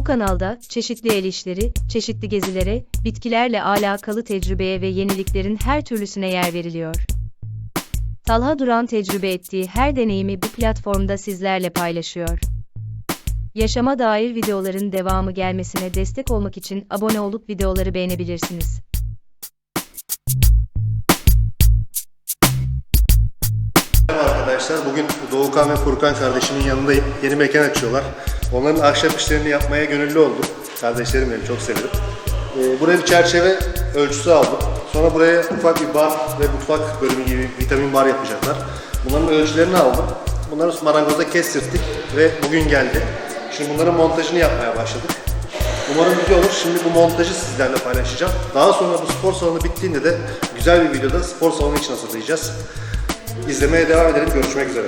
Bu kanalda çeşitli el işleri, çeşitli gezilere, bitkilerle alakalı tecrübeye ve yeniliklerin her türlüsüne yer veriliyor. Talha Duran tecrübe ettiği her deneyimi bu platformda sizlerle paylaşıyor. Yaşama dair videoların devamı gelmesine destek olmak için abone olup videoları beğenebilirsiniz. Merhaba arkadaşlar. Bugün Doğukan ve Furkan kardeşimin yanındayım. Yeni mekan açıyorlar. Onların ahşap işlerini yapmaya gönüllü oldum. Kardeşlerim benim çok severim. Ee, buraya bir çerçeve ölçüsü aldım. Sonra buraya ufak bir bar ve mutfak bölümü gibi vitamin bar yapacaklar. Bunların ölçülerini aldım. Bunları marangoza kestirdik ve bugün geldi. Şimdi bunların montajını yapmaya başladık. Umarım güzel olur. Şimdi bu montajı sizlerle paylaşacağım. Daha sonra bu spor salonu bittiğinde de güzel bir videoda spor salonu için hazırlayacağız. İzlemeye devam edelim. Görüşmek üzere.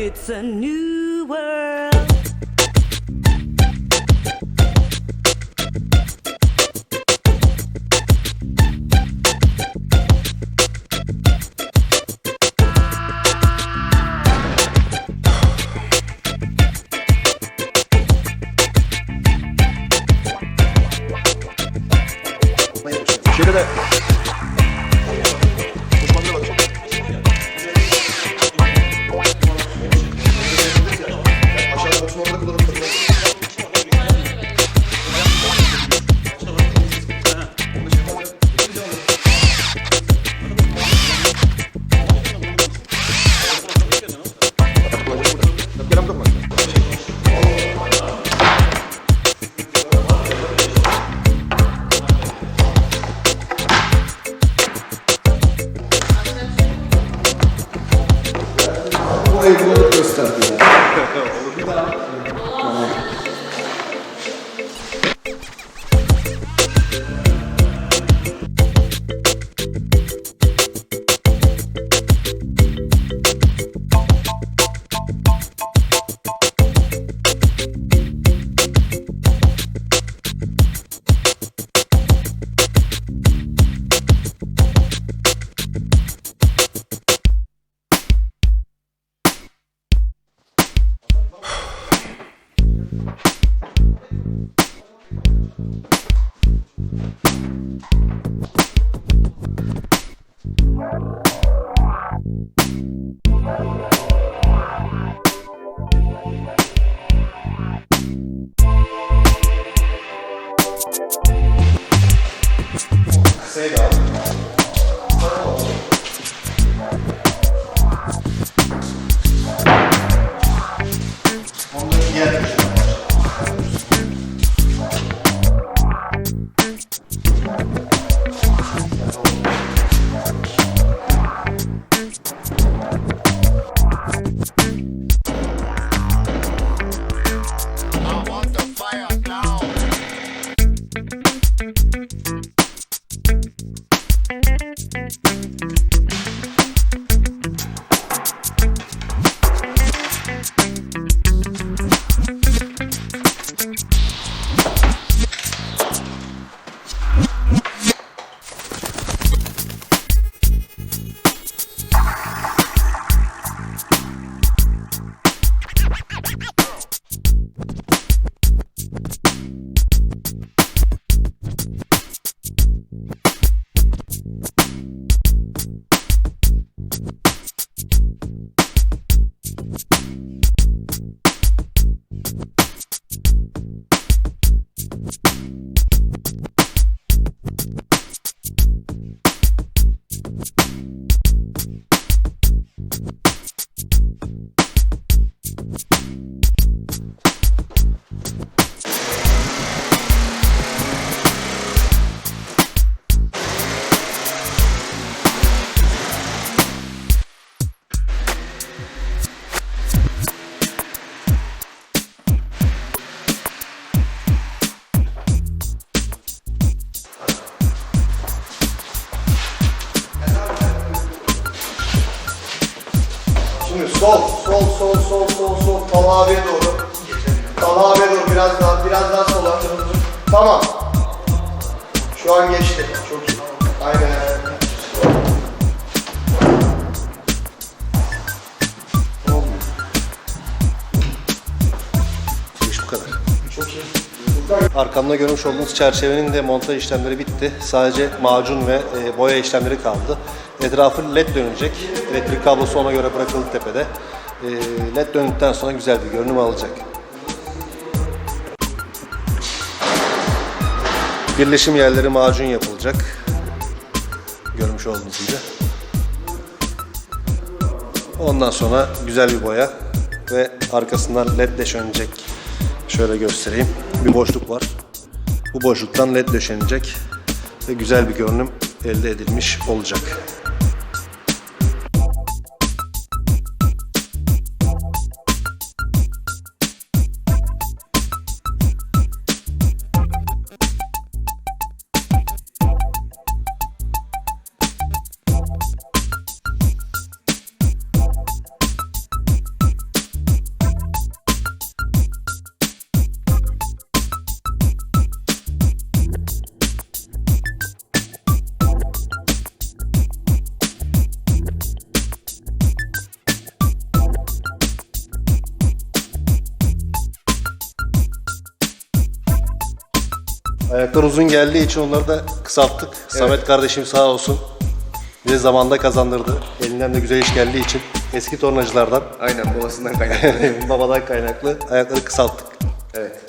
It's a new world. Bu Tamam. Şu an geçti. Çok iyi. Aynen. Bu iş bu kadar. Çok iyi. Arkamda görmüş olduğunuz çerçevenin de montaj işlemleri bitti. Sadece macun ve e, boya işlemleri kaldı. Etrafı led dönecek. Elektrik kablosu ona göre bırakıldı tepede. E, led döndükten sonra güzel bir görünüm alacak. Birleşim yerleri macun yapılacak. Görmüş olduğunuz gibi. Ondan sonra güzel bir boya ve arkasından led döşenecek. Şöyle göstereyim. Bir boşluk var. Bu boşluktan led döşenecek ve güzel bir görünüm elde edilmiş olacak. Ayaklar uzun geldiği için onları da kısalttık. Samet kardeşim sağ olsun. Bize zamanda kazandırdı. Elinden de güzel iş geldiği için eski tornacılardan, Aynen babasından kaynaklı. babadan kaynaklı ayakları kısalttık. evet.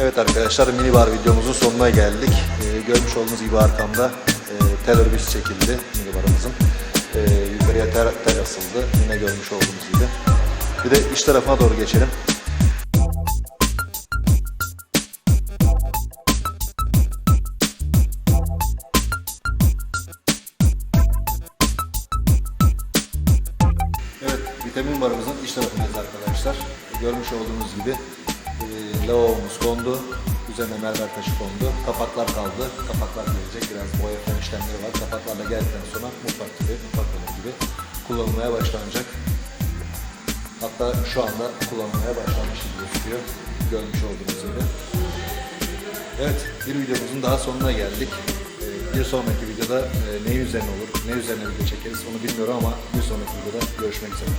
Evet arkadaşlar mini bar videomuzun sonuna geldik. Ee, görmüş olduğunuz gibi arkamda e, tel çekildi mini barımızın. Ee, yukarıya tel, tel asıldı. Yine görmüş olduğunuz gibi. Bir de iç tarafına doğru geçelim. Evet, vitamin barımızın iç tarafındayız arkadaşlar. Görmüş olduğunuz gibi e, lavabomuz kondu. Üzerine mermer taşı kondu. Kapaklar kaldı. Kapaklar gelecek. Biraz boya falan işlemleri var. Kapaklar da geldikten sonra mutfak gibi, mutfak gibi kullanılmaya başlanacak. Hatta şu anda kullanılmaya başlanmış gibi gözüküyor. Görmüş olduğunuz gibi. Evet, bir videomuzun daha sonuna geldik. Ee, Bir sonraki videoda e, ne üzerine olur, ne üzerine video çekeriz onu bilmiyorum ama bir sonraki videoda görüşmek üzere.